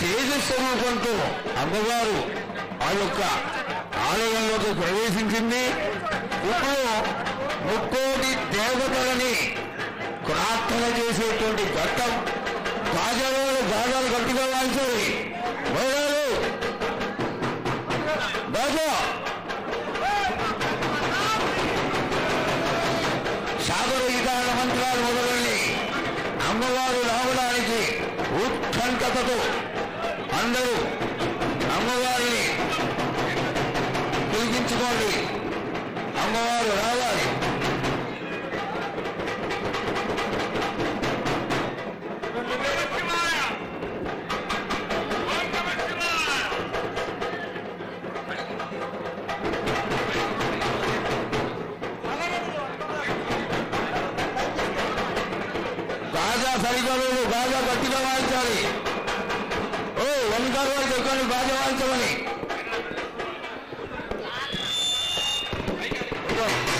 తేజస్వరూపంతో అమ్మవారు ఆ యొక్క ఆలయంలోకి ప్రవేశించింది. ఇప్పుడు ముక్కోటి దేవతలని ప్రార్థన చేసేటువంటి ఘట్టం గాజాలు గాజాలు గట్టిగా వాయించాలి. మహిళలు! గాజా సాగర విధాన మంత్రాలు మొదలని అమ్మవారు రావడానికి ఉత్కంఠతతో అందరూ అమ్మవారిని పిలిపించుకోండి అమ్మవారు రావాలి. Go.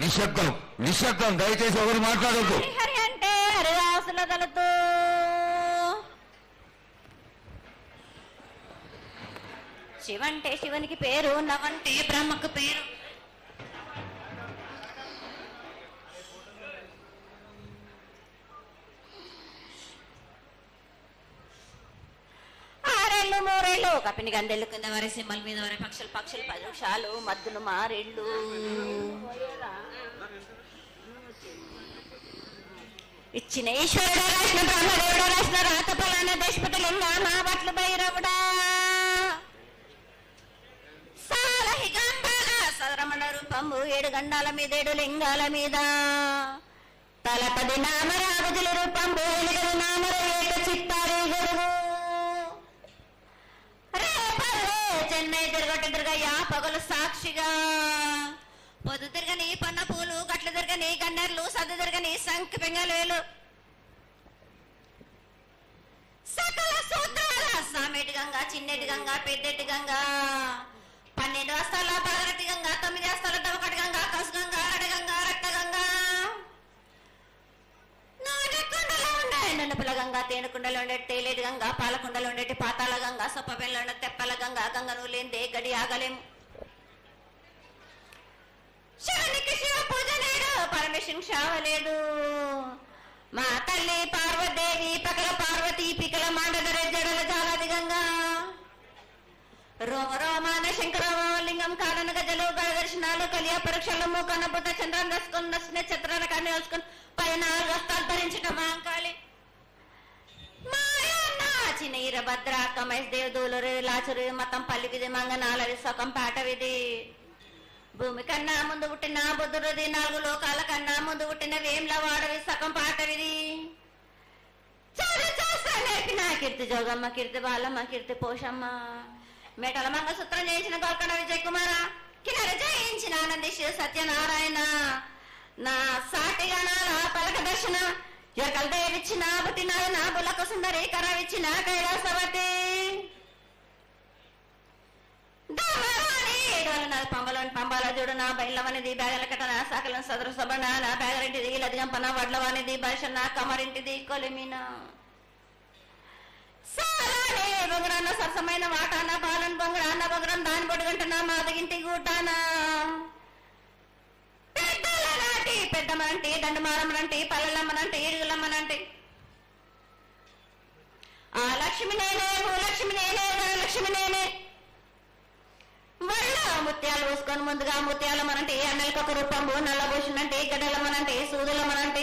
నిశ్శబ్దం నిశ్శబ్దం. దయచేసి ఎవరు మాట్లాడద్దు. హరి అంటే శివంటే శివునికి పేరు నవంటే బ్రహ్మకు పేరు. మూరేళ్ళు గండెళ్ళు కింద వరి సింహల మీద వరి పక్షులు పక్షులు పది నిమిషాలు మద్దులు మారేళ్ళు. ఇచ్చిన ఈశ్వరుడు రాసిన బ్రహ్మదేవుడు రాసిన రాత ఫలాన దేశపతిలింగా మా బట్లు భైరవుడా. సాలహిగంబాల సదరమణ ఏడు గండాల మీద ఏడు లింగాల మీద. తలపది నామరాగుజుల రూపం ఎలుగది నామర ఏక చిత్తారి గొడుగు జన్మే చెన్నై తిరగయ్యా పగలు సాక్షిగా. పొద్దు తిరగని పన్న పూలు గట్లు తిరగని గన్నెర్లు సద్దు తిరగని సంఖ్య పెంగలేలు సకల సూత్రాల సామెటి గంగా చిన్నటి గంగా పెద్దటి గంగా. పన్నెండు వస్తాల పగరటి గంగా తొమ్మిది వస్తాల దవకటి గంగా కసు గంగా ఉండే నునుపుల గంగా తేనుకుండలో ఉండేటి తేలేటి గంగ పాలకుండలో ఉండేటి పాతాళ గంగా సొప్పబెల్లో ఉండే తెప్పల గంగా గంగను లేందే గడి ఆగలేము శివునికి శివ పూజ లేడు పరమేశ్వరుని శావలేడు మా తల్లి పార్వదేవి పకల పార్వతి పికల మాండదర జడల జాలాది గంగా. రోమ రోమాన శంకరలింగం కాదన గజలు దర్శనాలు కలియ పరీక్షలు మూకన్న బుద్ధ చంద్రం దసుకున్న నక్షత్రాల కన్ను వేసుకుని పైన వస్త్రాలు ధరించిన మాంకాళి మాయన్న భద్ర ఈరభద్ర కమేష్ దేవ్ దూలరు లాచురు మతం పల్లికిది విధి సొకం పాటవిది. భూమి కన్నా ముందు పుట్టిన బుద్ధుడిది నాలుగు లోకాల కన్నా ముందు పుట్టిన వేమ్ల వాడవి సకం పాటవిది. నా కీర్తి జోగమ్మ కీర్తి బాలమ్మ కీర్తి పోషమ్మ. మేటల మంగళసూత్రం చేయించిన గోల్కొండ విజయ్ కుమార కిన్నర జయించిన ఆనంది శివ సత్యనారాయణ. నా సాటిగా నా పలక దర్శన ఎరకల దేవిచ్చిన పుట్టిన నా బులకు సుందరి కరవిచ్చిన కైలాసవతి. పంబలోని పంబాల చూడు నా బయలవనిది బ్యాగల కట్టన సాకలను సదరు సబన నా బ్యాగరింటిది లదిగంపన వడ్లవానిది బర్షన కమరింటిది కొలిమిన. సారానే బొగరాన్న సరసమైన వాటాన బాలన్ బొంగరాన్న బొగరం దాని బొడుగంటున్నా మాదగింటి గూటానా. పీడమనంటే దండమారమనంటే పల్లెలమ్మనంటే ఏడుగులమ్మనంటే ఆ లక్ష్మి నేనే భూలక్ష్మి నేనే ధనలక్ష్మి నేనే. వల్ల ముత్యాలు పోసుకొని ముందుగా ముత్యాలు అన్నలకు ఒక రూపంబు నల్లబోషునంటే గడ్డలమ్మనంటే సూదులమ్మనంటే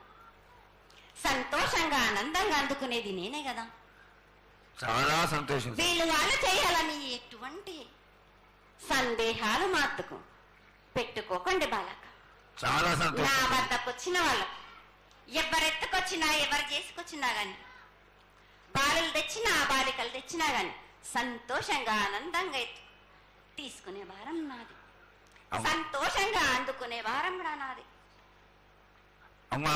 సంతోషంగా ఆనందంగా అందుకునేది నేనే కదా. చాలా సంతోషం వీళ్ళు వాళ్ళు చేయాలని ఎటువంటి సందేహాలు మాత్రకు పెట్టుకోకండి బాలక. చాలా నా సంతోషం. వద్దకు వచ్చిన వాళ్ళు ఎవరెత్తుకొచ్చినా ఎవరు చేసుకొచ్చినా గాని బాలులు తెచ్చినా బాలికలు తెచ్చినా గాని సంతోషంగా ఆనందంగా ఎత్తు తీసుకునే వారం నాది. సంతోషంగా అందుకునే వారం కూడా నాది. అమ్మా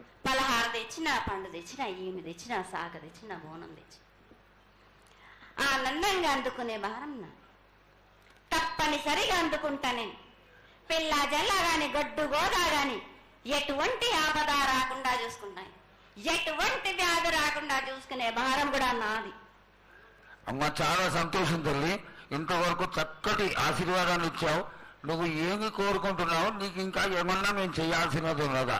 పలహార తెచ్చిన పండు తెచ్చిన ఏమి తెచ్చిన సాగ తెచ్చినా బోనం తెచ్చి ఆనందంగా అందుకునే భారం నా తప్పనిసరిగా అందుకుంటా నేను. పిల్ల జల్ల గాని గడ్డు గోదా గాని ఎటువంటి ఆపద రాకుండా చూసుకుంటాను ఎటువంటి వ్యాధి రాకుండా చూసుకునే భారం కూడా నాది. అమ్మ చాలా సంతోషం తల్లి. ఇంతవరకు చక్కటి ఆశీర్వాదాన్ని ఇచ్చావు. నువ్వు ఏమి కోరుకుంటున్నావు నీకు ఇంకా ఏమన్నా మేము చేయాల్సినది ఉన్నదా?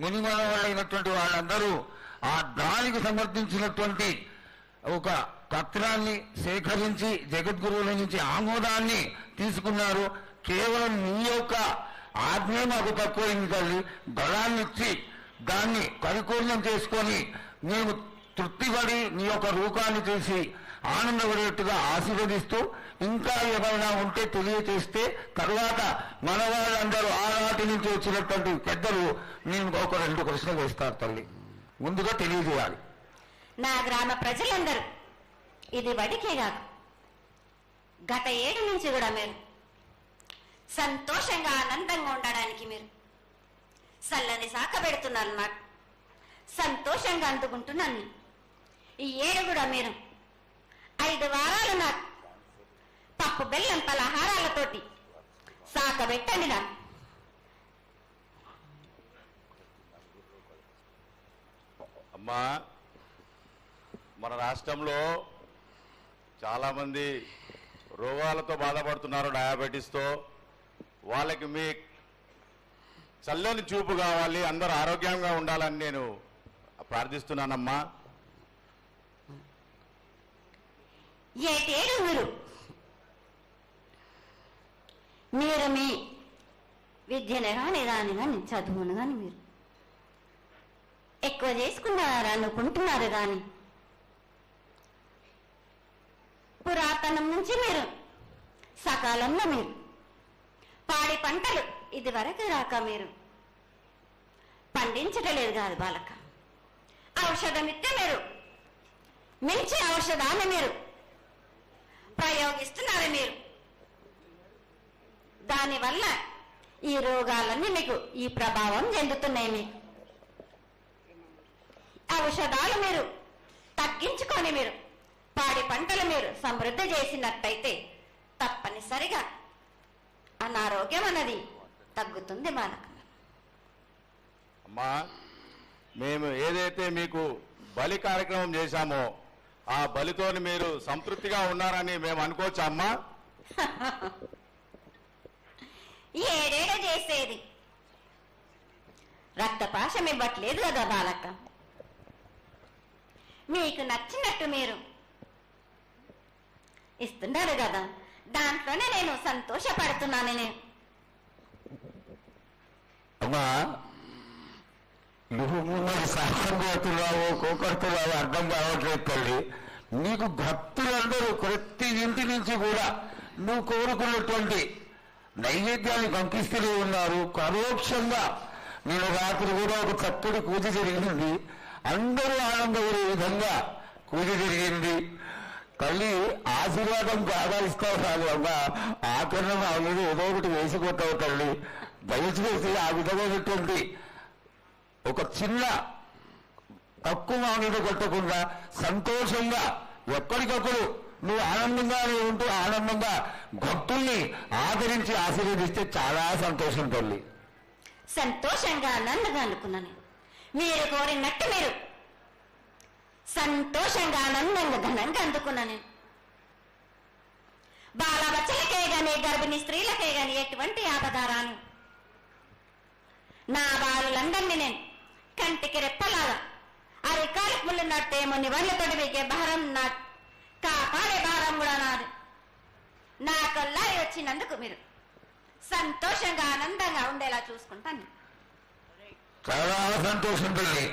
మునిమానవాళ్ళైనటువంటి వాళ్ళందరూ ఆ దానికి సమర్థించినటువంటి ఒక పత్రాన్ని సేకరించి జగద్గురువుల నుంచి ఆమోదాన్ని తీసుకున్నారు. కేవలం నీ యొక్క ఆజ్ఞ మాకు తక్కువైంది తల్లి. బలాన్ని ఇచ్చి దాన్ని పరిపూర్ణం చేసుకొని మేము తృప్తిపడి నీ యొక్క రూపాన్ని చూసి ఆనందపడేట్టుగా ఆశీర్వదిస్తూ ఇంకా ఏమైనా ఉంటే తెలియచేస్తే తర్వాత మన వాళ్ళందరూ ఆనాటి నుంచి వచ్చినటువంటి పెద్దలు నేను ఒక రెండు ప్రశ్నలు వేస్తారు తల్లి. ముందుగా తెలియజేయాలి. నా గ్రామ ప్రజలందరూ ఇది వడికే కాదు. గత ఏడు నుంచి కూడా మీరు సంతోషంగా ఆనందంగా ఉండడానికి మీరు చల్లని శాఖ పెడుతున్నారు నాకు సంతోషంగా అందుకుంటున్నాను. ఈ ఏడు కూడా మీరు ఐదు వారాలు నాకు పప్పు బెల్లం పలహారాలతోటి సాక పెట్టండి నాకు అమ్మా మన రాష్ట్రంలో చాలామంది రోగాలతో బాధపడుతున్నారు డయాబెటీస్తో. వాళ్ళకి మీ చల్లని చూపు కావాలి అందరూ ఆరోగ్యంగా ఉండాలని నేను ప్రార్థిస్తున్నానమ్మా. ఏటేడు మీరు మీరు మీ విద్యను కానీ దాని కానీ చదువును కానీ మీరు ఎక్కువ చేసుకున్నారా అనుకుంటున్నారు కానీ పురాతనం నుంచి మీరు సకాలంలో మీరు పాడి పంటలు ఇది వరకు రాక మీరు పండించటలేదు కాదు బాలక. ఔషధం ఇస్తే మీరు మించి ఔషధాన్ని మీరు ప్రయోగిస్తున్నారు మీరు? దానివల్ల ఈ రోగాలన్నీ మీకు ఈ ప్రభావం చెందుతున్నాయి. మీకు ఔషధాలు మీరు తగ్గించుకొని మీరు పాడి పంటలు మీరు సమృద్ధి చేసినట్టయితే తప్పనిసరిగా అనారోగ్యం అన్నది తగ్గుతుంది మనకు. అమ్మా మేము ఏదైతే మీకు బలి కార్యక్రమం చేశామో ఆ బలితోని మీరు సంతృప్తిగా ఉన్నారని మేము అనుకోవచ్చా అమ్మా? ఏడేడ చేసేది? రక్తపాశం ఇవ్వట్లేదు కదా బాలక మీకు నచ్చినట్టు మీరు ఇస్తున్నారు కదా దాంట్లోనే నేను సంతోషపడుతున్నాను నేను. అమ్మా నువ్వు మరి శాస్త్రం చేస్తున్నావు కోకడుతున్నావు అర్థం కావట్లేదు తల్లి. నీకు భక్తులందరూ ప్రతి ఇంటి నుంచి కూడా నువ్వు కోరుకున్నటువంటి నైవేద్యాన్ని పంపిస్తూనే ఉన్నారు. పరోక్షంగా నేను రాత్రి కూడా ఒక చక్కటి పూజ జరిగింది. అందరూ ఆనందపడే విధంగా పూజ తిరిగింది తల్లి ఆశీర్వాదం కాదాలిస్తావు కాదు అమ్మ. ఆకరణ ఆల్రెడీ ఏదో ఒకటి వేసిపోతావు తల్లి. దయచేసి ఆ విధమైనటువంటి ఒక చిన్న తక్కువ మామిడి కొట్టకుండా సంతోషంగా ఎక్కడికప్పుడు నువ్వు ఆనందంగానే ఉంటూ ఆనందంగా భక్తుల్ని ఆదరించి ఆశీర్వదిస్తే చాలా సంతోషం తల్లి. సంతోషంగా ఆనందంగా అనుకున్నాను మీరు కోరినట్టు మీరు. సంతోషంగా ఆనందంగా ఘనంగా అందుకున్నాను నేను. బాలబచ్చలకే గాని గర్భిణీ స్త్రీలకే గాని ఎటువంటి ఆపదారాను నా బాలులందరినీ నేను కంటికి రెప్పలాగా. అరికాలకు ముళ్ళు నట్టేమో నివళ్ళతోటి మీకే భారం నా కాపాడే భారం కూడా నాది. నా కొల్లారి వచ్చినందుకు మీరు సంతోషంగా ఆనందంగా ఉండేలా చూసుకుంటాను. చాలా సంతోషం తల్లి.